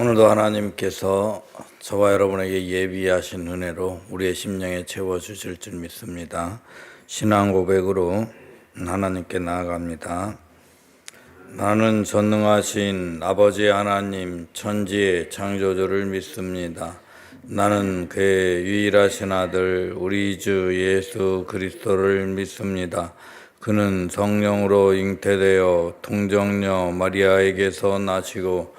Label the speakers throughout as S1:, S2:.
S1: 오늘도 하나님께서 저와 여러분에게 예비하신 은혜로 우리의 심령에 채워 주실 줄 믿습니다. 신앙 고백으로 하나님께 나아갑니다. 나는 전능하신 아버지 하나님 천지의 창조주를 믿습니다. 나는 그의 유일하신 아들 우리 주 예수 그리스도를 믿습니다. 그는 성령으로 잉태되어 동정녀 마리아에게서 나시고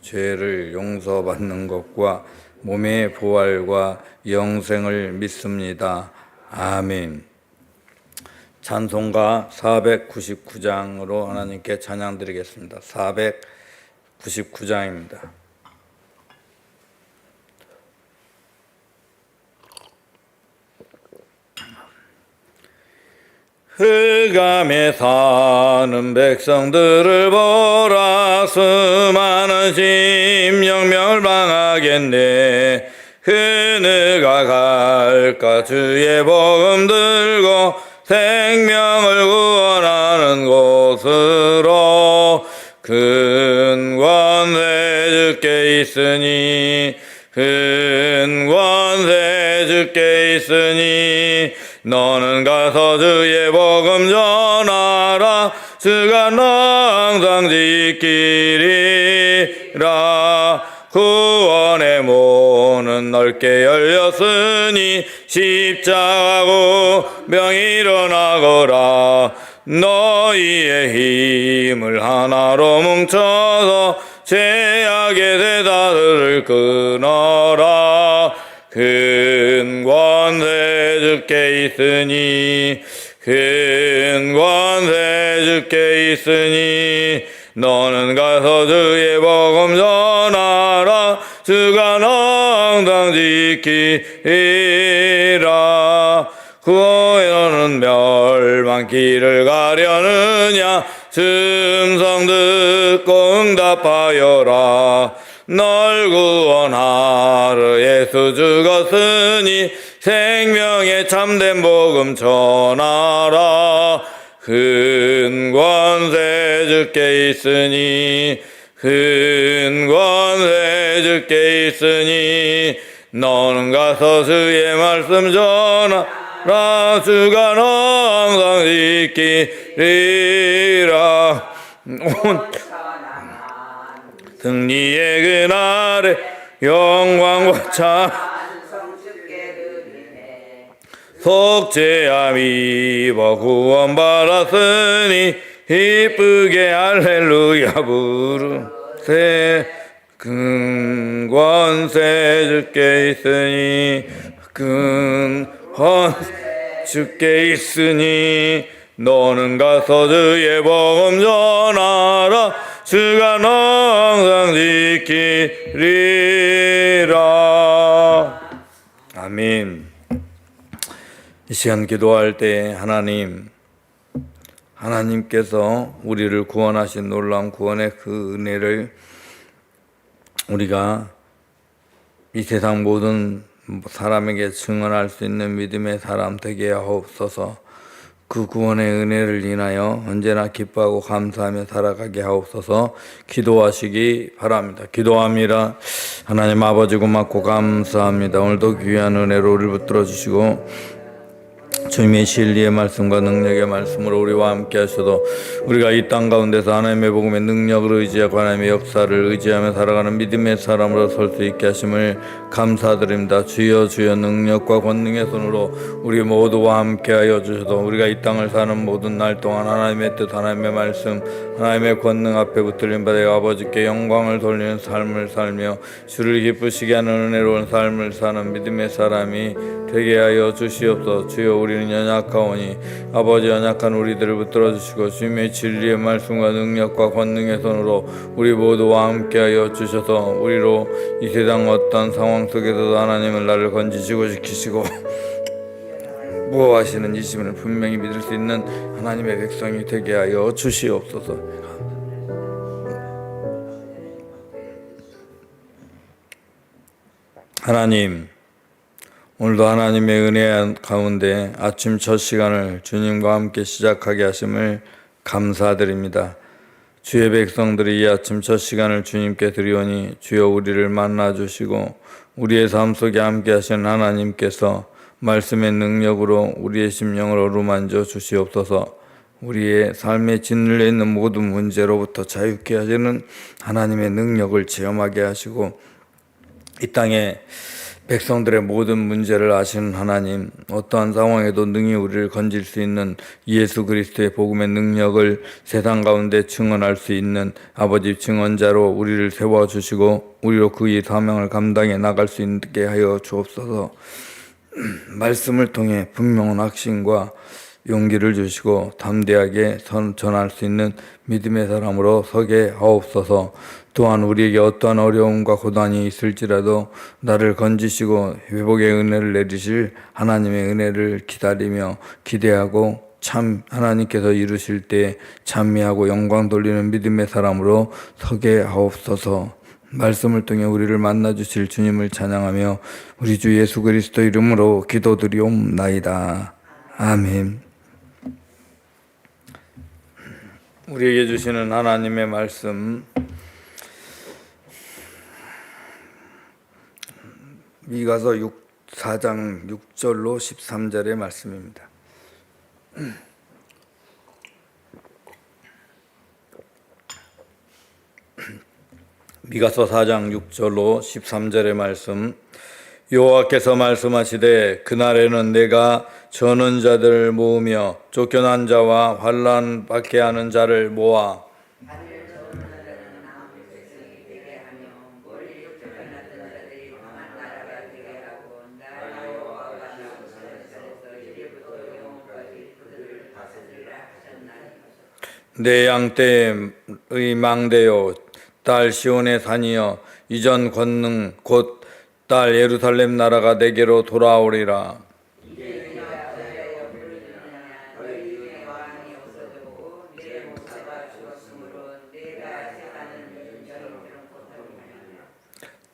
S1: 죄를 용서받는 것과 몸의 부활과 영생을 믿습니다. 아멘. 찬송가 499장으로 하나님께 찬양 드리겠습니다. 499장입니다. 흑암에 사는 백성들을 보라. 수많은 심령 멸망하겠네. 그느가 갈까 주의 복음 들고 생명을 구원하는 곳으로 큰 권세 주께 있으니 큰 권세 주께 있으니 너는 가서 주의 복음 전하라. 주가 항상 지키리라. 구원의 문은 넓게 열렸으니 십자가고 명의로 나거라. 너 항상 지키리라. 구원은 멸망길을 가려느냐? 춤성 듣고 응답하여라. 널 구원하러 예수 죽었으니 생명의 참된 복음 전하라. 큰 권세 주께 있으니 큰 권세 주께 있으니 너는 가서 주의 말씀 전하라. 주가 항상 지키리라. 온 승리의 그날에 영광과 참 속죄함 입어 구원받았으니 이쁘게 할렐루야 부르세 큰 권세 주께 있으니 큰 권세 주께 있으니 너는 가서 주의 복음 전하라. 주가 항상 지키리라. 아멘. 이 시간 기도할 때 하나님 하나님께서 우리를 구원하신 놀라운 구원의 그 은혜를 우리가 이 세상 모든 사람에게 증언할 수 있는 믿음의 사람 되게 하옵소서 그 구원의 은혜를 인하여 언제나 기뻐하고 감사하며 살아가게 하옵소서 기도하시기 바랍니다. 기도합니다. 하나님 아버지 고맙고 감사합니다. 오늘도 귀한 은혜로 우리를 붙들어 주시고 주님의 진리의 말씀과 능력의 말씀으로 우리와 함께 하셔도 우리가 이 땅 가운데서 하나님의 복음의 능력을 의지하고 하나님의 역사를 의지하며 살아가는 믿음의 사람으로 설 수 있게 하심을 감사드립니다. 주여 주여 능력과 권능의 손으로 우리 모두와 함께 하여 주셔도 우리가 이 땅을 사는 모든 날 동안 하나님의 뜻 하나님의 말씀 하나님의 권능 앞에 붙들림 받아 아버지께 영광을 돌리는 삶을 살며 주를 기쁘시게 하는 은혜로운 삶을 사는 믿음의 사람이 되게 하여 주시옵소서 주여 우리는 연약하오니 아버지 연약한 우리들을 붙들어 주시고 주님의 진리의 말씀과 능력과 권능의 손으로 우리 모두와 함께하여 주셔서 우리로 이 세상 어떤 상황 속에서도 하나님은 나를 건지시고 지키시고 무엇하시는 이 시민을 분명히 믿을 수 있는 하나님의 백성이 되게 하여 주시옵소서. 하나님, 오늘도 하나님의 은혜 가운데 아침 첫 시간을 주님과 함께 시작하게 하심을 감사드립니다. 주의 백성들이 이 아침 첫 시간을 주님께 드리오니 주여 우리를 만나 주시고 우리의 삶 속에 함께 하신 하나님께서 말씀의 능력으로 우리의 심령을 어루만져 주시옵소서. 우리의 삶에 짓눌려 있는 모든 문제로부터 자유케 하시는 하나님의 능력을 체험하게 하시고 이 땅에 백성들의 모든 문제를 아시는 하나님, 어떠한 상황에도 능히 우리를 건질 수 있는 예수 그리스도의 복음의 능력을 세상 가운데 증언할 수 있는 아버지 증언자로 우리를 세워주시고, 우리로 그의 사명을 감당해 나갈 수 있게 하여 주옵소서, 말씀을 통해 분명한 확신과 용기를 주시고 담대하게 선, 전할 수 있는 믿음의 사람으로 서게 하옵소서. 또한 우리에게 어떠한 어려움과 고난이 있을지라도 나를 건지시고 회복의 은혜를 내리실 하나님의 은혜를 기다리며 기대하고 참 하나님께서 이루실 때 찬미하고 영광 돌리는 믿음의 사람으로 서게 하옵소서. 말씀을 통해 우리를 만나 주실 주님을 찬양하며 우리 주 예수 그리스도 이름으로 기도드리옵나이다. 아멘. 우리에게 주시는 하나님의 말씀 미가서 6, 4장 6절로 13절의 말씀입니다. 미가서 4장 6절로 13절의 말씀 여호와께서 말씀하시되 그날에는 내가 저는 자들을 모으며 쫓겨난 자와 환란 받게 하는 자를 모아 내 양떼의 망대요. 딸 시온의 산이여 이전 권능 곧 딸 예루살렘 나라가 내게로 돌아오리라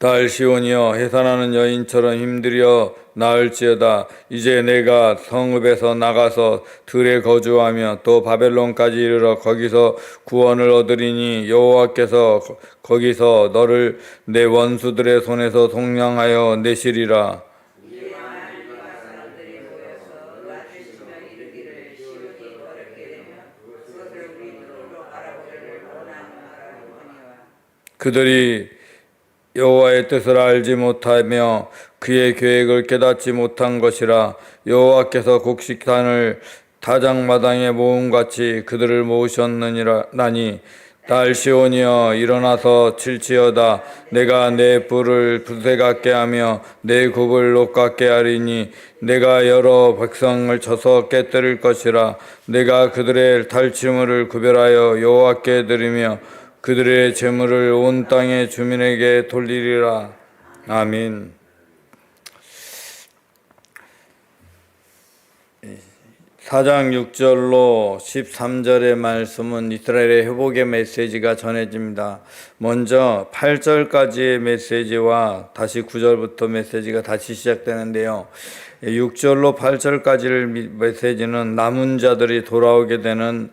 S1: 딸 시온이여 해산하는 여인처럼 힘들여 나을지어다. 이제 내가 성읍에서 나가서 들에 거주하며 또 바벨론까지 이르러 거기서 구원을 얻으리니 여호와께서 거- 거기서 너를 내 원수들의 손에서 속량하여 내시리라. 그들이 여호와의 뜻을 알지 못하며 그의 계획을 깨닫지 못한 것이라 여호와께서 곡식단을 다장마당에 모음같이 그들을 모으셨느니라 나니 딸 시온이여 일어나서 칠지어다. 내가 내 뿔을 부세 같게 하며 내 굽을 녹 같게 하리니 내가 여러 백성을 쳐서 깨뜨릴 것이라. 내가 그들의 탈취물을 구별하여 여호와께 드리며 그들의 재물을 온 땅의 주민에게 돌리리라. 아멘. 4장 6절로 13절의 말씀은 이스라엘의 회복의 메시지가 전해집니다. 먼저 8절까지의 메시지와 다시 9절부터 메시지가 다시 시작되는데요. 6절로 8절까지의 메시지는 남은 자들이 돌아오게 되는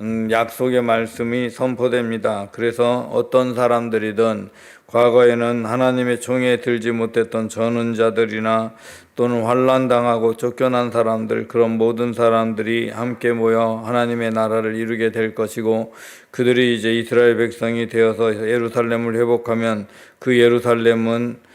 S1: 음, 약속의 말씀이 선포됩니다. 그래서 어떤 사람들이든 과거에는 하나님의 종에 들지 못했던 전은자들이나 또는 환란 당하고 쫓겨난 사람들 그런 모든 사람들이 함께 모여 하나님의 나라를 이루게 될 것이고 그들이 이제 이스라엘 백성이 되어서 예루살렘을 회복하면 그 예루살렘은 좀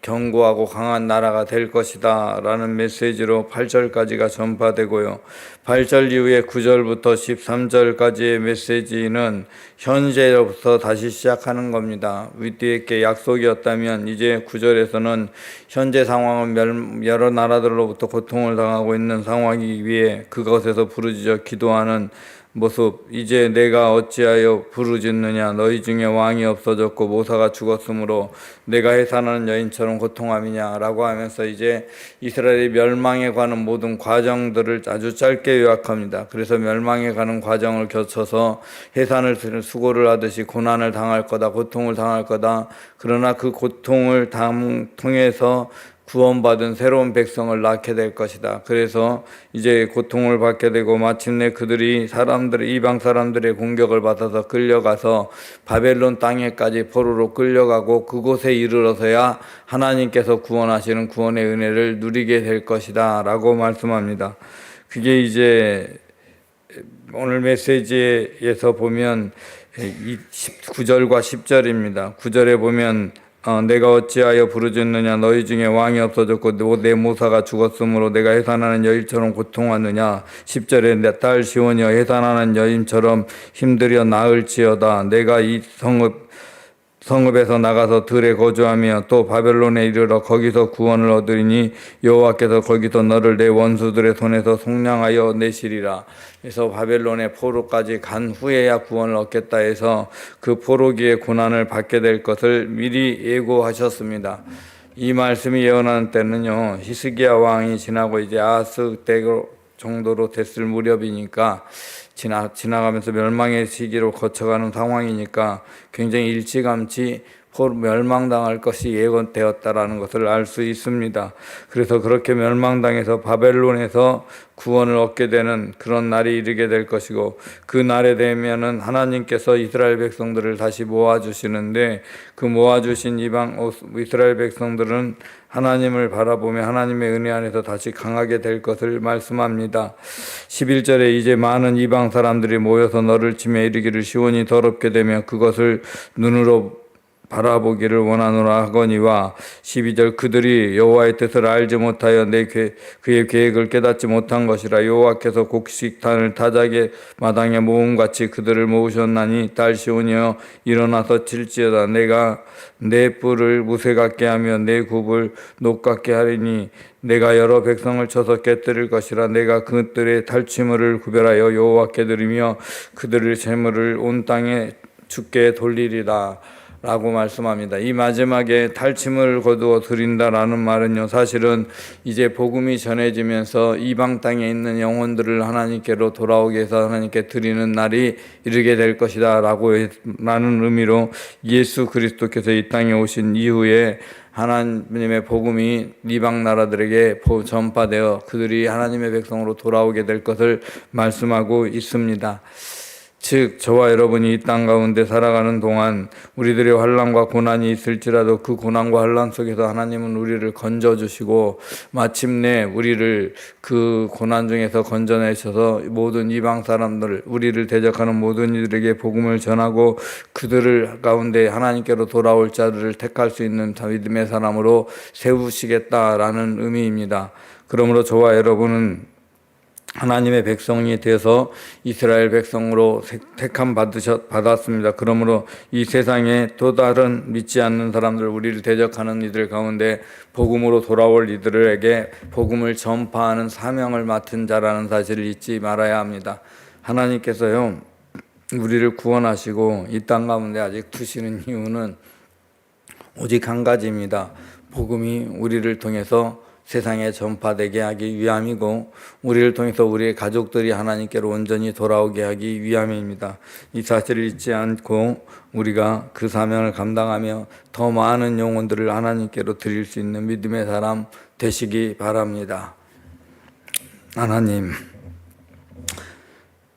S1: 견고하고 강한 나라가 될 것이다 라는 메시지로 8절까지가 전파되고요. 8절 이후에 9절부터 13절까지의 메시지는 현재로부터 다시 시작하는 겁니다. 위대에게 약속이었다면 이제 9절에서는 현재 상황은 멸- 여러 나라들로부터 고통을 당하고 있는 상황이기 위해 그것에서 부르짖어 기도하는 모습 이제 내가 어찌하여 부르짖느냐? 너희 중에 왕이 없어졌고 모사가 죽었으므로 내가 해산하는 여인처럼 고통함이냐라고 하면서 이제 이스라엘이 멸망에 가는 모든 과정들을 아주 짧게 요약합니다. 그래서 멸망에 가는 과정을 거쳐서 해산을 쓰는 수고를 하듯이 고난을 당할 거다 고통을 당할 거다. 그러나 그 고통을 당, 통해서 구원받은 새로운 백성을 낳게 될 것이다. 그래서 이제 고통을 받게 되고 마침내 그들이 사람들 이방 사람들의 공격을 받아서 끌려가서 바벨론 땅에까지 포로로 끌려가고 그곳에 이르러서야 하나님께서 구원하시는 구원의 은혜를 누리게 될 것이다라고 말씀합니다. 그게 이제 오늘 메시지에서 보면 이 9절과 10절입니다. 9절에 보면 어, 내가 어찌하여 부르짖느냐? 너희 중에 왕이 없어졌고 너- 내 모사가 죽었으므로 내가 해산하는 여인처럼 고통하느냐? 10절에 내 딸 시온이여 해산하는 여인처럼 힘들여 나을지어다. 내가 이 성읍 성읍에서 나가서 들에 거주하며 또 바벨론에 이르러 거기서 구원을 얻으리니 여호와께서 거기서 너를 내 원수들의 손에서 속량하여 내시리라. 그래서 바벨론의 포로까지 간 후에야 구원을 얻겠다 해서 그 포로기의 고난을 받게 될 것을 미리 예고하셨습니다. 이 말씀이 예언하는 때는요 히스기야 왕이 지나고 이제 아스 때 정도로 됐을 무렵이니까 지나 지나가면서 멸망의 시기로 거쳐가는 상황이니까 굉장히 일찌감치 포- 멸망당할 것이 예언되었다라는 것을 알 수 있습니다. 그래서 그렇게 멸망당해서 바벨론에서 구원을 얻게 되는 그런 날이 이르게 될 것이고 그 날에 되면은 하나님께서 이스라엘 백성들을 다시 모아 주시는데 그 모아 주신 이방 어, 이스라엘 백성들은 하나님을 바라보며 하나님의 은혜 안에서 다시 강하게 될 것을 말씀합니다. 11절에 이제 많은 이방 사람들이 모여서 너를 치며 이르기를 시온이 더럽게 되며 그것을 눈으로 바라보기를 원하노라 하거니와 12절 그들이 여호와의 뜻을 알지 못하여 내 계, 그의 계획을 깨닫지 못한 것이라 여호와께서 곡식탄을 타작의 마당에 모음같이 그들을 모으셨나니 딸 시온이여 일어나서 칠지어다. 내가 내 뿔을 무쇠 같게 하며 내 굽을 녹 같게 하리니 내가 여러 백성을 쳐서 깨뜨릴 것이라. 내가 그들의 탈취물을 구별하여 여호와께 드리며 그들의 재물을 온 땅에 주께 돌리리라 라고 말씀합니다. 이 마지막에 탈침을 거두어 드린다라는 말은요, 사실은 이제 복음이 전해지면서 이방 땅에 있는 영혼들을 하나님께로 돌아오게 해서 하나님께 드리는 날이 이르게 될 것이다 라고 라는 의미로 예수 그리스도께서 이 땅에 오신 이후에 하나님의 복음이 이방 나라들에게 보- 전파되어 그들이 하나님의 백성으로 돌아오게 될 것을 말씀하고 있습니다. 즉 저와 여러분이 이 땅 가운데 살아가는 동안 우리들의 환란과 고난이 있을지라도 그 고난과 환란 속에서 하나님은 우리를 건져 주시고 마침내 우리를 그 고난 중에서 건져내셔서 모든 이방 사람들 우리를 대적하는 모든 이들에게 복음을 전하고 그들을 가운데 하나님께로 돌아올 자들을 택할 수 있는 믿음의 사람으로 세우시겠다라는 의미입니다. 그러므로 저와 여러분은 하나님의 백성이 되어서 이스라엘 백성으로 택함 받으셨, 받았습니다. 그러므로 이 세상에 또 다른 믿지 않는 사람들, 우리를 대적하는 이들 가운데 복음으로 돌아올 이들에게 복음을 전파하는 사명을 맡은 자라는 사실을 잊지 말아야 합니다. 하나님께서요, 우리를 구원하시고 이 땅 가운데 아직 두시는 이유는 오직 한 가지입니다. 복음이 우리를 통해서 세상에 전파되게 하기 위함이고 우리를 통해서 우리의 가족들이 하나님께로 온전히 돌아오게 하기 위함입니다. 이 사실을 잊지 않고 우리가 그 사명을 감당하며 더 많은 영혼들을 하나님께로 드릴 수 있는 믿음의 사람 되시기 바랍니다. 하나님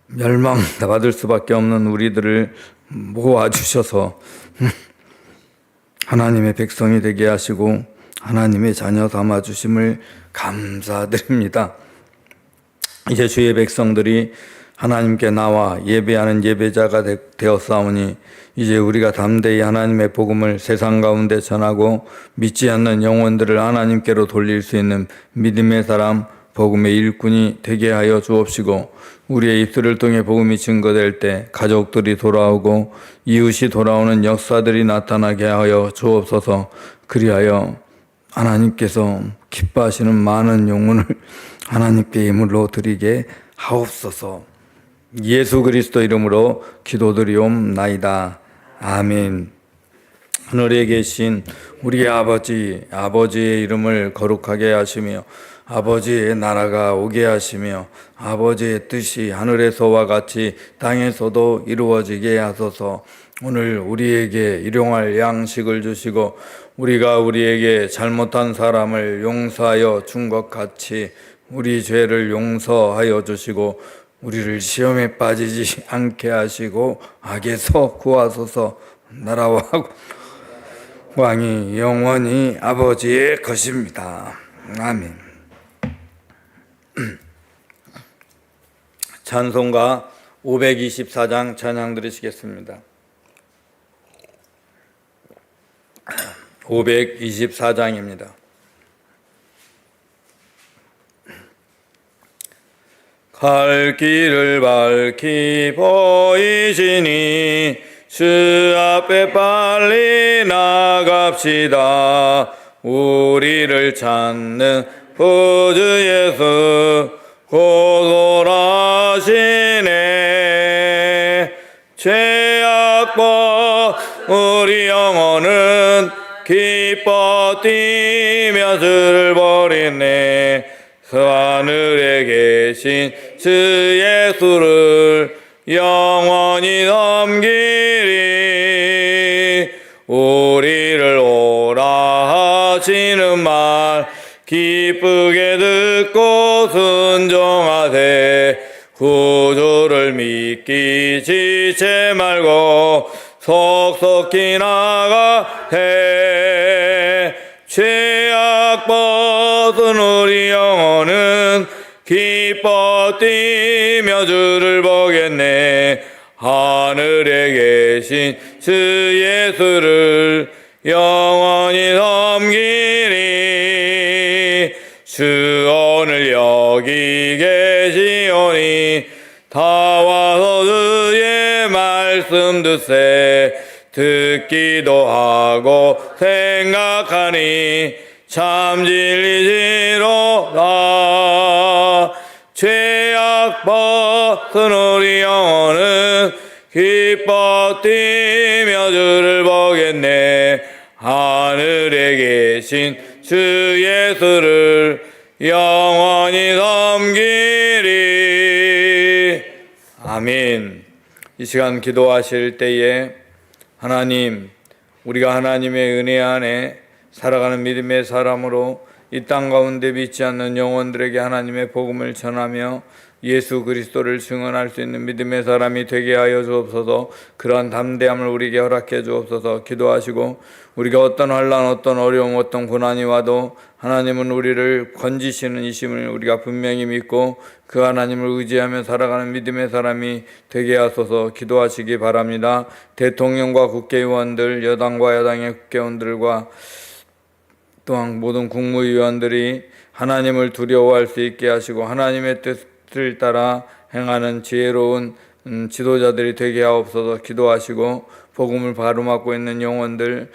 S1: 멸망 받을 수밖에 없는 우리들을 모아 주셔서 하나님의 백성이 되게 하시고 하나님의 자녀 삼아 주심을 감사드립니다. 이제 주의 백성들이 하나님께 나와 예배하는 예배자가 되- 되었사오니 이제 우리가 담대히 하나님의 복음을 세상 가운데 전하고 믿지 않는 영혼들을 하나님께로 돌릴 수 있는 믿음의 사람 복음의 일꾼이 되게 하여 주옵시고 우리의 입술을 통해 복음이 증거될 때 가족들이 돌아오고 이웃이 돌아오는 역사들이 나타나게 하여 주옵소서 그리하여 하나님께서 기뻐하시는 많은 영혼을 하나님께 예물로 드리게 하옵소서. 예수 그리스도 이름으로 기도드리옵나이다. 아멘. 하늘에 계신 우리 아버지, 아버지의 이름을 거룩하게 하시며 아버지의 나라가 오게 하시며 아버지의 뜻이 하늘에서와 같이 땅에서도 이루어지게 하소서. 오늘 우리에게 일용할 양식을 주시고 우리가 우리에게 잘못한 사람을 용서하여 준 것 같이 우리 죄를 용서하여 주시고 우리를 시험에 빠지지 않게 하시고 악에서 구하소서 나라와 왕이 영원히 아버지의 것입니다. 아멘. 찬송가 524장 찬양 드리시겠습니다. 524장입니다. 갈 길을 밝히 보이시니 주 앞에 빨리 나갑시다. 우리를 찾는 구주 예수 고돌하시네. 죄악과 우리 영혼은 기뻐 뛰며 주를 버리네. 그 하늘에 계신 주 예수를 영원히 넘기리 우리를 오라 하시는 말 기쁘게 듣고 순종하세 구주를 믿기 지체 말고 속속히 나가 해. 죄악 벗은 우리 영혼은 기뻐 뛰며 주를 보겠네. 하늘에 계신 주 예수를 영원히 섬기리. 주 오늘 여기 계시오니 다 와서 말씀 듣세 듣기도 하고 생각하니 참 진리지로다 죄악 벗은 우리 영혼은 기뻐 뛰며 주를 보겠네. 하늘에 계신 주 예수를 영원히 섬기리. 아멘 이 시간 기도하실 때에 하나님, 우리가 하나님의 은혜 안에 살아가는 믿음의 사람으로 이 땅 가운데 믿지 않는 영혼들에게 하나님의 복음을 전하며 예수 그리스도를 증언할 수 있는 믿음의 사람이 되게 하여 주옵소서. 그러한 담대함을 우리에게 허락해 주옵소서. 기도하시고 우리가 어떤 환란, 어떤 어려움, 어떤 고난이 와도 하나님은 우리를 건지시는 이심을 우리가 분명히 믿고 그 하나님을 의지하며 살아가는 믿음의 사람이 되게 하소서 기도하시기 바랍니다. 대통령과 국회의원들, 여당과 야당의 국회의원들과 또한 모든 국무위원들이 하나님을 두려워할 수 있게 하시고 하나님의 뜻 을 따라 행하는 지혜로운 음, 지도자들이 되게 하옵소서. 기도하시고 복음을 바로 맡고 있는 영혼들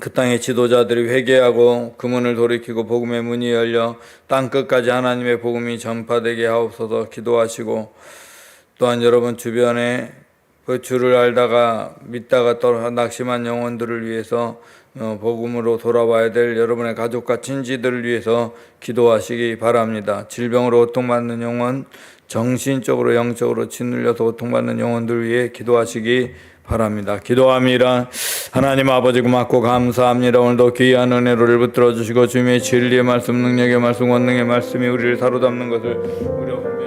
S1: 그 땅의 지도자들이 회개하고 그 문을 돌이키고 복음의 문이 열려 땅 끝까지 하나님의 복음이 전파되게 하옵소서. 기도하시고 또한 여러분 주변에 그 주를 알다가 믿다가 또 낙심한 영혼들을 위해서 어, 복음으로 돌아와야 될 여러분의 가족과 친지들을 위해서 기도하시기 바랍니다. 질병으로 고통받는 영혼, 정신적으로 영적으로 짓눌려서 고통받는 영혼들 위해 기도하시기 바랍니다. 기도함이라 하나님 아버지 고맙고 감사합니다. 오늘도 귀한 은혜로를 붙들어 주시고 주님의 진리의 말씀, 능력의 말씀, 원능의 말씀이 우리를 사로잡는 것을 우리